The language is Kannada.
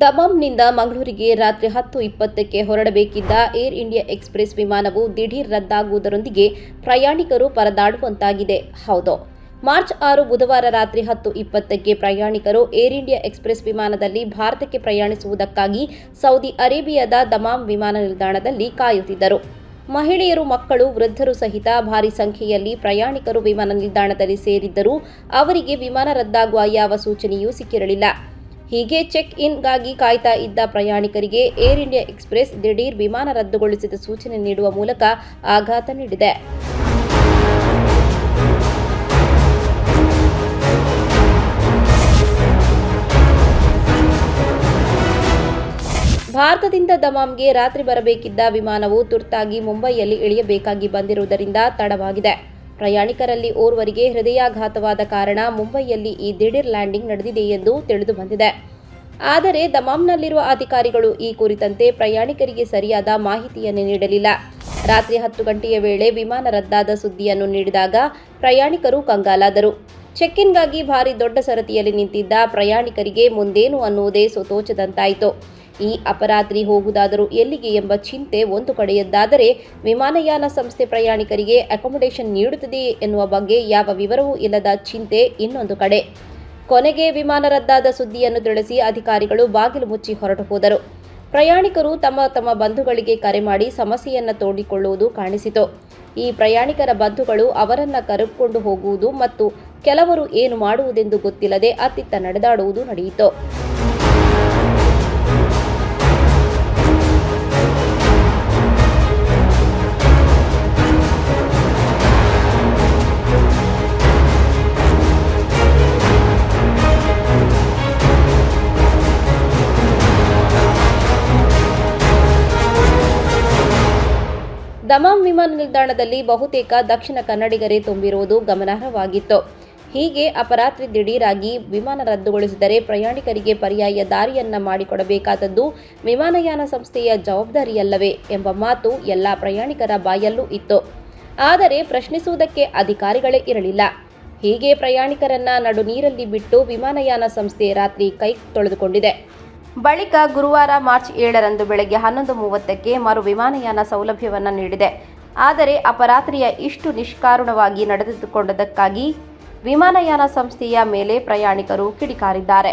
ದಮಾಂನಿಂದ ಮಂಗಳೂರಿಗೆ ರಾತ್ರಿ ಹತ್ತು ಇಪ್ಪತ್ತಕ್ಕೆ ಹೊರಡಬೇಕಿದ್ದ ಏರ್ ಇಂಡಿಯಾ ಎಕ್ಸ್ಪ್ರೆಸ್ ವಿಮಾನವು ದಿಢೀರ್ ರದ್ದಾಗುವುದರೊಂದಿಗೆ ಪ್ರಯಾಣಿಕರು ಪರದಾಡುವಂತಾಗಿದೆ. ಹೌದು. ಮಾರ್ಚ್ ಆರು ಬುಧವಾರ ರಾತ್ರಿ ಹತ್ತು ಇಪ್ಪತ್ತಕ್ಕೆ ಪ್ರಯಾಣಿಕರು ಏರ್ ಇಂಡಿಯಾ ಎಕ್ಸ್ಪ್ರೆಸ್ ವಿಮಾನದಲ್ಲಿ ಭಾರತಕ್ಕೆ ಪ್ರಯಾಣಿಸುವುದಕ್ಕಾಗಿ ಸೌದಿ ಅರೇಬಿಯಾದ ದಮಾಮ್ ವಿಮಾನ ನಿಲ್ದಾಣದಲ್ಲಿ ಕಾಯುತ್ತಿದ್ದರು. ಮಹಿಳೆಯರು, ಮಕ್ಕಳು, ವೃದ್ಧರು ಸಹಿತ ಭಾರಿ ಸಂಖ್ಯೆಯಲ್ಲಿ ಪ್ರಯಾಣಿಕರು ವಿಮಾನ ನಿಲ್ದಾಣದಲ್ಲಿ ಸೇರಿದ್ದರೂ ಅವರಿಗೆ ವಿಮಾನ ರದ್ದಾಗುವ ಯಾವ ಸೂಚನೆಯೂ ಸಿಕ್ಕಿರಲಿಲ್ಲ. ಹೀಗೆ ಚೆಕ್ ಇನ್ಗಾಗಿ ಕಾಯ್ತಾ ಇದ್ದ ಪ್ರಯಾಣಿಕರಿಗೆ ಏರ್ ಇಂಡಿಯಾ ಎಕ್ಸ್ಪ್ರೆಸ್ ದಿಢೀರ್ ವಿಮಾನ ರದ್ದುಗೊಳಿಸಿದ ಸೂಚನೆ ನೀಡುವ ಮೂಲಕ ಆಘಾತ ನೀಡಿದೆ. ಭಾರತದಿಂದ ದಮಾಮ್ಗೆ ರಾತ್ರಿ ಬರಬೇಕಿದ್ದ ವಿಮಾನವು ತುರ್ತಾಗಿ ಮುಂಬೈಯಲ್ಲಿ ಇಳಿಯಬೇಕಾಗಿ ಬಂದಿರುವುದರಿಂದ ತಡವಾಗಿದೆ. ಪ್ರಯಾಣಿಕರಲ್ಲಿ ಓರ್ವರಿಗೆ ಹೃದಯಾಘಾತವಾದ ಕಾರಣ ಮುಂಬೈಯಲ್ಲಿ ಈ ದಿಢೀರ್ ಲ್ಯಾಂಡಿಂಗ್ ನಡೆದಿದೆ ಎಂದು ತಿಳಿದು ಬಂದಿದೆ. ಆದರೆ ದಮಾಮ್ನಲ್ಲಿರುವ ಅಧಿಕಾರಿಗಳು ಈ ಕುರಿತಂತೆ ಪ್ರಯಾಣಿಕರಿಗೆ ಸರಿಯಾದ ಮಾಹಿತಿಯನ್ನು ನೀಡಲಿಲ್ಲ. ರಾತ್ರಿ ಹತ್ತು ಗಂಟೆಯ ವೇಳೆ ವಿಮಾನ ರದ್ದಾದ ಸುದ್ದಿಯನ್ನು ನೀಡಿದಾಗ ಪ್ರಯಾಣಿಕರು ಕಂಗಾಲಾದರು. ಚೆಕ್ ಇನ್ಗಾಗಿ ಭಾರಿ ದೊಡ್ಡ ಸರತಿಯಲ್ಲಿ ನಿಂತಿದ್ದ ಪ್ರಯಾಣಿಕರಿಗೆ ಮುಂದೇನು ಅನ್ನುವುದೇ ಸೋತೋಚದಂತಾಯಿತು. ಈ ಅಪರಾತ್ರಿ ಹೋಗುವುದಾದರೂ ಎಲ್ಲಿಗೆ ಎಂಬ ಚಿಂತೆ ಒಂದು ಕಡೆಯದ್ದಾದರೆ ವಿಮಾನಯಾನ ಸಂಸ್ಥೆ ಪ್ರಯಾಣಿಕರಿಗೆ ಅಕೊಮಡೇಷನ್ ನೀಡುತ್ತದೆಯೇ ಎನ್ನುವ ಬಗ್ಗೆ ಯಾವ ವಿವರವೂ ಇಲ್ಲದ ಚಿಂತೆ ಇನ್ನೊಂದು ಕಡೆ. ಕೊನೆಗೆ ವಿಮಾನ ರದ್ದಾದ ಸುದ್ದಿಯನ್ನು ತಿಳಿಸಿ ಅಧಿಕಾರಿಗಳು ಬಾಗಿಲು ಮುಚ್ಚಿ ಹೊರಟು ಹೋದರು. ಪ್ರಯಾಣಿಕರು ತಮ್ಮ ತಮ್ಮ ಬಂಧುಗಳಿಗೆ ಕರೆ ಮಾಡಿ ಸಮಸ್ಯೆಯನ್ನು ತೋಡಿಕೊಳ್ಳುವುದು ಕಾಣಿಸಿತು. ಈ ಪ್ರಯಾಣಿಕರ ಬಂಧುಗಳು ಅವರನ್ನು ಕರೆದುಕೊಂಡು ಹೋಗುವುದು ಮತ್ತು ಕೆಲವರು ಏನು ಮಾಡುವುದೆಂದು ಗೊತ್ತಿಲ್ಲದೆ ಅತ್ತಿತ್ತ ನಡೆದಾಡುವುದು ನಡೆಯಿತು. ದಮಾಮ್ ವಿಮಾನ ನಿಲ್ದಾಣದಲ್ಲಿ ಬಹುತೇಕ ದಕ್ಷಿಣ ಕನ್ನಡಿಗರೇ ತುಂಬಿರುವುದು ಗಮನಾರ್ಹವಾಗಿತ್ತು. ಹೀಗೆ ಅಪರಾತ್ರಿ ದಿಢೀರಾಗಿ ವಿಮಾನ ರದ್ದುಗೊಳಿಸಿದರೆ ಪ್ರಯಾಣಿಕರಿಗೆ ಪರ್ಯಾಯ ದಾರಿಯನ್ನ ಮಾಡಿಕೊಡಬೇಕಾದದ್ದು ವಿಮಾನಯಾನ ಸಂಸ್ಥೆಯ ಜವಾಬ್ದಾರಿಯಲ್ಲವೇ ಎಂಬ ಮಾತು ಎಲ್ಲ ಪ್ರಯಾಣಿಕರ ಬಾಯಲ್ಲೂ ಇತ್ತು. ಆದರೆ ಪ್ರಶ್ನಿಸುವುದಕ್ಕೆ ಅಧಿಕಾರಿಗಳೇ ಇರಲಿಲ್ಲ. ಹೀಗೆ ಪ್ರಯಾಣಿಕರನ್ನ ನಡು ನೀರಲ್ಲಿ ಬಿಟ್ಟು ವಿಮಾನಯಾನ ಸಂಸ್ಥೆ ರಾತ್ರಿ ಕೈ ತೊಳೆದುಕೊಂಡಿದೆ. ಬಳಿಕ ಗುರುವಾರ ಮಾರ್ಚ್ ಏಳರಂದು ಬೆಳಗ್ಗೆ ಹನ್ನೊಂದು ಮೂವತ್ತಕ್ಕೆ ಮರು ವಿಮಾನಯಾನ ಸೌಲಭ್ಯವನ್ನು ನೀಡಿದೆ. ಆದರೆ ಅಪರಾತ್ರಿಯ ಇಷ್ಟು ನಿಷ್ಕಾರುಣವಾಗಿ ನಡೆದುಕೊಂಡದಕ್ಕಾಗಿ ವಿಮಾನಯಾನ ಸಂಸ್ಥೆಯ ಮೇಲೆ ಪ್ರಯಾಣಿಕರು ಕಿಡಿಕಾರಿದ್ದಾರೆ.